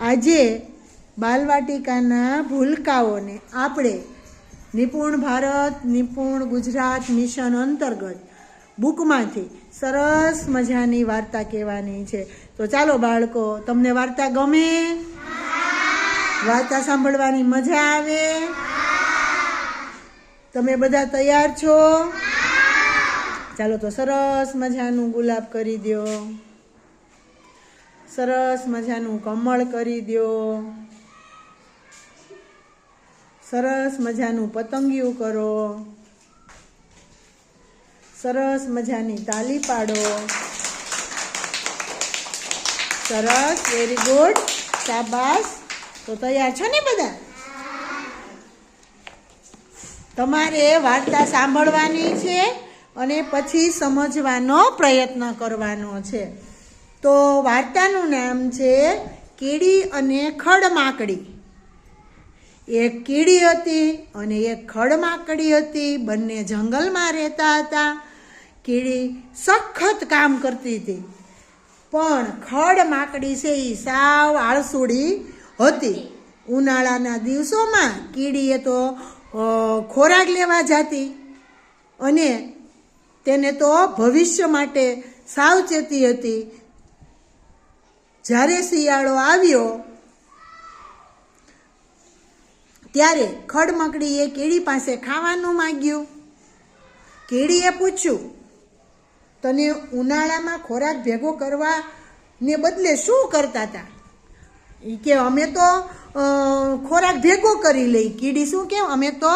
આજે બાલવાટિકાના ભૂલકાઓને આપણે નિપુણ ભારત, નિપુણ ગુજરાત મિશન અંતર્ગત બુકમાંથી સરસ મજાની વાર્તા કહેવાની છે. તો ચાલો બાળકો, તમને વાર્તા ગમે? વાર્તા સાંભળવાની મજા આવે? તમે બધા તૈયાર છો? ચાલો તો સરસ મજાનું ગુલાબ કરી દો સરસ મજાનું કમળ કરી દો સરસ મજાનું પતંગિયું કરો. સરસ મજાની તાલી પાડો. સરસ વેરી ગુડ શાબાશ. તો તૈયાર છો ને બધા? તમારે વાર્તા સાંભળવાની છે અને પછી સમજવાનો પ્રયત્ન કરવાનો છે. તો વાર્તાનું નામ છે કીડી અને ખડમાકડી. એક કીડી હતી અને એક ખડમાકડી હતી. બંને જંગલમાં રહેતા હતા. કીડી સખત કામ કરતી હતી. પણ ખડમાકડી છે એ સાવ આળસુડી હતી. ઉનાળાના દિવસોમાં કીડીએ તો ખોરાક લેવા જતી અને તેને તો ભવિષ્ય માટે સાવચેતી હતી. જ્યારે શિયાળો આવ્યો, ત્યારે ખડમકડીએ કેળી પાસે ખાવાનું માંગ્યું. કેળીએ પૂછ્યું, તને ઉનાળામાં ખોરાક ભેગો કરવા ને બદલે શું કરતા હતા એ કે, અમે તો ખોરાક ભેગો કરી લઈ. કીડી શું કે, અમે તો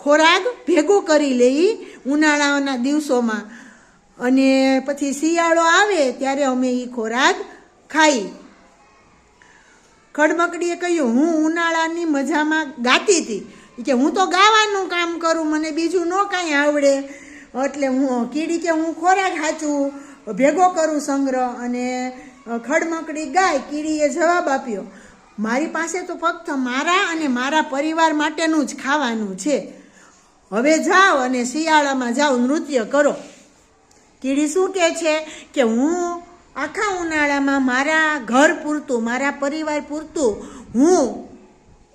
ખોરાક ભેગો કરી લઈ ઉનાળાના દિવસોમાં. અને પછી શિયાળો આવે, ત્યારે અમે એ ખોરાક ખાઈ. ખડમકડીએ કહ્યું, હું ઉનાળાની મજામાં ગાતી હતી. કે, હું તો ગાવાનું કામ કરું, મને બીજું ન કાંઈ આવડે. એટલે હું કીડી કે, હું ખોરાક હાચું ભેગો કરું સંગ્રહ. અને ખડમકડી ગાય, કીડીએ જવાબ આપ્યો, મારી પાસે તો ફક્ત મારા અને મારા પરિવાર માટેનું જ ખાવાનું છે. હવે જાઓ અને શિયાળામાં જાઓ, નૃત્ય કરો. કીડી શું કહે છે? કે, હું આખા ઉનાળામાં મારા ઘર પૂરતું, મારા પરિવાર પૂરતું હું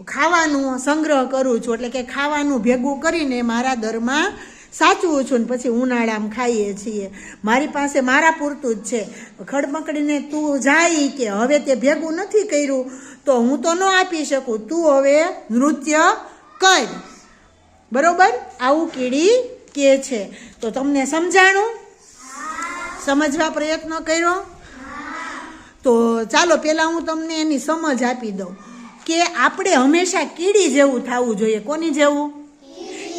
ખાવાનું સંગ્રહ કરું છું, એટલે કે ખાવાનું ભેગું કરીને મારા દરમાં સાચવું છું ને પછી ઉનાળામાં ખાઈએ છીએ. મારી પાસે મારા પૂરતું જ છે. ખડમકડીને તું જાય કે હવે તે ભેગું નથી કર્યું, તો હું તો ન આપી શકું. તું હવે નૃત્ય કર. બરોબર? આવું કીડી કે છે. તો તમને સમજાણું? સમજવા પ્રયત્ન કર્યો? તો ચાલો પહેલાં હું તમને એની સમજ આપી દઉં કે આપણે હંમેશા કીડી જેવું થવું જોઈએ. કોની જેવું?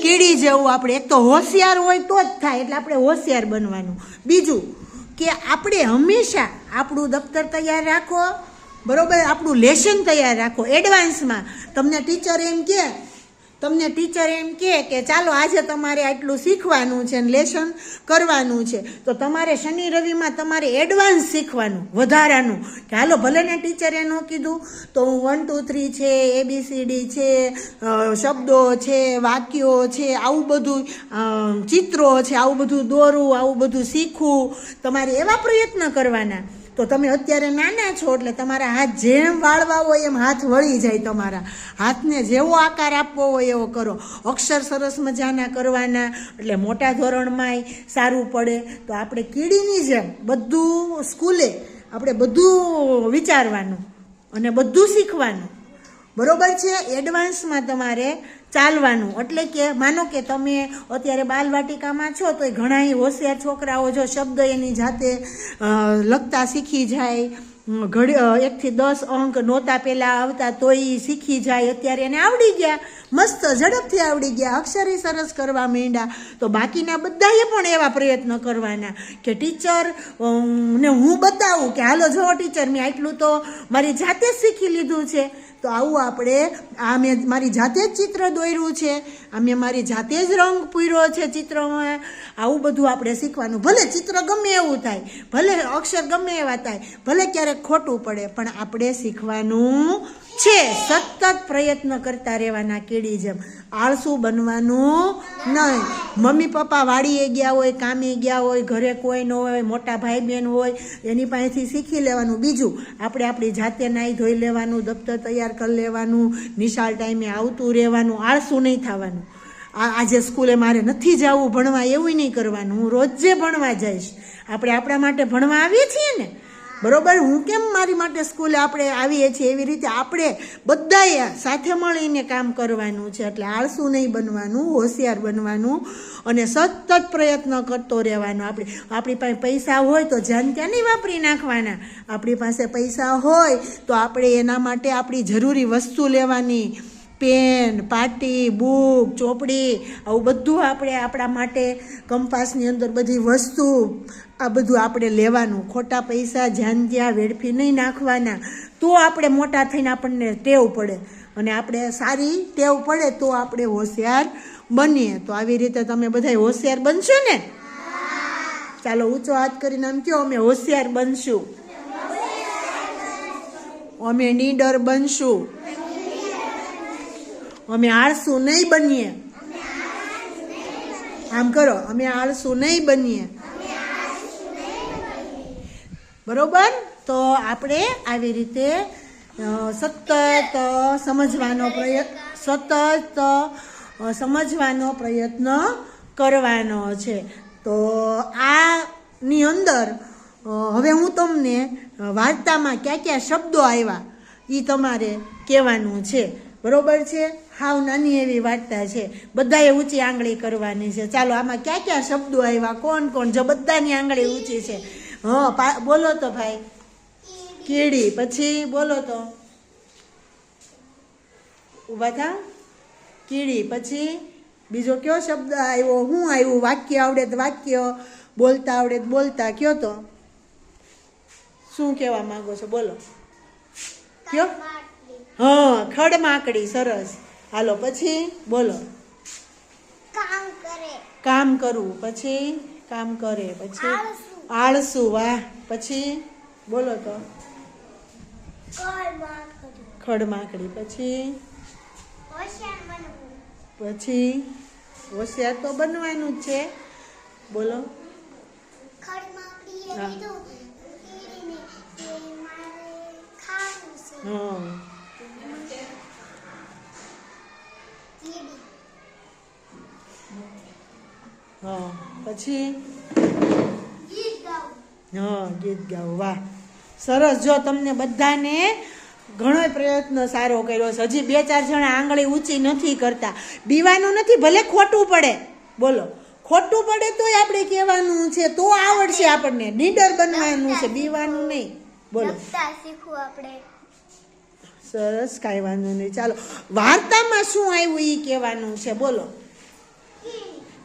કીડી જેવું. આપણે એક તો હોશિયાર હોય તો જ થાય, એટલે આપણે હોશિયાર બનવાનું. બીજું કે આપણે હંમેશા આપણું દફતર તૈયાર રાખો, બરાબર? આપણું લેસન તૈયાર રાખો. એડવાન્સમાં તમને ટીચર એમ કે તમને ટીચર એમ કહે કે ચાલો આજે તમારે આટલું શીખવાનું છે ને લેસન કરવાનું છે. તો તમારે શનિ રવિમાં તમારે એડવાન્સ શીખવાનું, વધારાનું. કે હાલો, ભલે ને ટીચરે ન કીધું, તો હું વન ટુ થ્રી છે એબીસીડી છે શબ્દો છે, વાક્યો છે, આવું બધું ચિત્રો છે, આવું બધું દોરવું, આવું બધું શીખવું. તમારે એવા પ્રયત્ન કરવાના. તો તમે અત્યારે નાના છો એટલે તમારા હાથ જેમ વાળવા હોય એમ હાથ વળી જાય તમારા. હાથને જેવો આકાર આપવો હોય એવો કરો. અક્ષર સરસ મજાના કરવાના, એટલે મોટા ધોરણમાંય સારું પડે. તો આપણે કીડીની જેમ બધું સ્કૂલે આપણે બધું વિચારવાનું અને બધું શીખવાનું. બરોબર છે? એડવાન્સમાં તમારે ચાલવાનું. એટલે કે, માનો કે તમે અત્યારે બાલવાટિકામાં છો તો ઘણા હોશિયાર છોકરાઓ જો શબ્દ એની જાતે લખતા શીખી જાય. ઘડી એકથી દસ અંક નહોતા પહેલાં આવતા તોય શીખી જાય. અત્યારે એને આવડી ગયા. મસ્ત ઝડપથી આવડી ગયા. અક્ષરે સરસ કરવા માંડ્યા. તો બાકીના બધાએ પણ એવા પ્રયત્ન કરવાના કે ટીચર ને હું બતાવું કે, હાલો, જો ટીચર, મેં આટલું તો મારી જાતે શીખી લીધું છે. તો આવું આપણે આ મેં મારી જાતે જ ચિત્ર દોર્યું છે. આ મેં મારી જાતે જ રંગ પૂર્યો છે ચિત્રમાં. આવું બધું આપણે શીખવાનું. ભલે ચિત્ર ગમે એવું થાય, ભલે અક્ષર ગમે એવા થાય, ભલે ક્યારેક ખોટું પડે, પણ આપણે શીખવાનું છે. સતત પ્રયત્ન કરતા રહેવાના કીડી જેમ. આળસુ બનવાનું નહીં. મમ્મી પપ્પા વાડીએ ગયા હોય, કામે ગયા હોય, ઘરે કોઈ ન હોય, મોટા ભાઈ બહેન હોય, એની પાસેથી શીખી લેવાનું. બીજું, આપણે આપણી જાતે નાહી ધોઈ લેવાનું, દફતર તૈયાર કરી લેવાનું, નિશાળ ટાઈમે આવતું રહેવાનું, આળસું નહીં થવાનું. આજે સ્કૂલે મારે નથી જવું, ભણવા એવું નહીં કરવાનું. હું રોજે ભણવા જઈશ. આપણે આપણા માટે ભણવા આવીએ છીએ ને? બરોબર? હું કેમ મારી માટે સ્કૂલે આપણે આવીએ છીએ? એવી રીતે આપણે બધાએ સાથે મળીને કામ કરવાનું છે. એટલે આળસું નહીં બનવાનું, હોશિયાર બનવાનું અને સતત પ્રયત્ન કરતો રહેવાનો. આપણે, આપણી પાસે પૈસા હોય તો જાન ત્યાં નહીં વાપરી નાખવાના? આપણી પાસે પૈસા હોય તો આપણે એના માટે આપણી જરૂરી વસ્તુ લેવાની પેન, પાટી, બુક, ચોપડી, આવું બધું આપણે આપણા માટે કંપાસની અંદર બધી વસ્તુ આ બધું આપણે લેવાનું. ખોટા પૈસા, જ્યાં જ્યાં વેડફી નહીં નાખવાના. તો આપણે મોટા થઈને આપણને ટેવ પડે. અને આપણે સારી ટેવ પડે તો આપણે હોશિયાર બનીએ. તો આવી રીતે તમે બધા હોશિયાર બનશો ને? ચાલો ઊંચો હાથ કરીને આમ કહો, અમે હોશિયાર બનશું. અમે નીડર બનશું. અમે આળસુ નહીં બનીએ. આમ કરો, અમે આળસુ નહીં બનીએ. બરોબર? તો આપણે આવી રીતે સતત સમજવાનો પ્રયત્ન, સતત સમજવાનો પ્રયત્ન કરવાનો છે. તો આની અંદર હવે હું તમને વાર્તામાં ક્યાં ક્યાં શબ્દો આવ્યા એ તમારે કહેવાનું છે. બરોબર છે? હાવ નાની એવી વાર્તા છે. બધાએ ઊંચી આંગળી કરવાની છે. ચાલો આમાં ક્યાં ક્યાં શબ્દો આવ્યા? કોણ કોણ જો બધાની આંગળી ઊંચી છે. હા બોલો તો ભાઈ. કીડી. પછી બોલો તો. ઊભા થા. કીડી. પછી બીજો કયો શબ્દ આવ્યો? હું આવ્યું? વાક્ય આવડે તો વાક્ય. બોલતા આવડે તો બોલતા. કયો તો? શું કહેવા માંગો છો? બોલો. કયો? હા ખડમાકડી સરસ. હાલો પછી બોલો. કામ કરે. કામ કરવું પછી? કામ કરે પછી? આળસુ. વાહ. પછી? બોલો તો. ખડમાકડી પછી? પછી? હોશિયાર તો બનવાનું જ છે. બોલો. ખડમાકડીએ હા. કીધું. કે મારે ખાવું છે. હા, પછી? હા, ગીત ગાવું વાહ. સરસ. જો તમને બધાને ઘણો પ્રયત્ન સારો કર્યો છે. હજી બે ચાર જણા આંગળી ઊંચી નથી કરતા. બીવાનું નથી, ભલે ખોટું પડે. બોલો. ખોટું પડે તોય આપણે કહેવાનું છે. તો આવડશે આપણને. નીડર બનવાનું છે. બીવાનું નહીં. બોલો. શીખવું આપણે. સરસ કાંઈ વાંધો નહીં ચાલો. વાર્તામાં શું આવ્યું એ કહેવાનું છે? બોલો.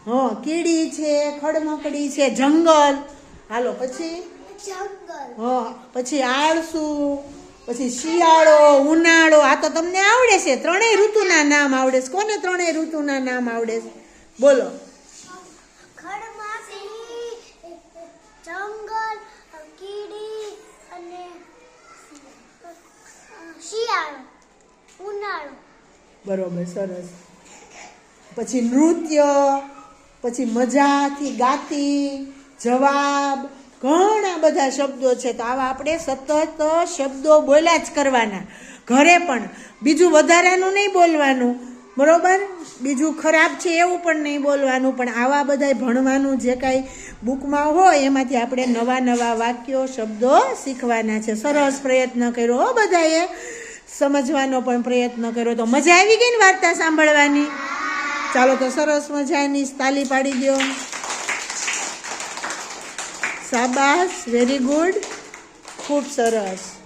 હા કીડી છે ખડમકડી છે જંગલ. હાલો પછી? હ પછી આળસુ પછી શિયાળો ઉનાળો. આ તો તમને આવડે છે. ત્રણેય ઋતુના નામ આવડે છે. કોને ત્રણેય ઋતુના નામ આવડે છે? બોલો ખડમાકડી જંગલ કીડી અને શિયાળો ઉનાળો બરોબર, સરસ. પછી નૃત્ય, પછી મજાથી ગાતી, જવાબ, ઘણા બધા શબ્દો છે. તો આવા આપણે સતત શબ્દો બોલ્યા જ કરવાના. ઘરે પણ. બીજું વધારાનું નહીં બોલવાનું. બરોબર? બીજું ખરાબ છે એવું પણ નહીં બોલવાનું. પણ આવા બધા ભણવાનું જે કાંઈ બુકમાં હોય, એમાંથી આપણે નવા નવા વાક્યો, શબ્દો શીખવાના છે. સરસ પ્રયત્ન કર્યો હો બધાએ. સમજવાનો પણ પ્રયત્ન કર્યો તો મજા આવી ગઈ ને વાર્તા સાંભળવાની? ચાલો તો સરસ મજાની તાલી પાડી દો સાબાસ વેરી ગુડ ખૂબ સરસ.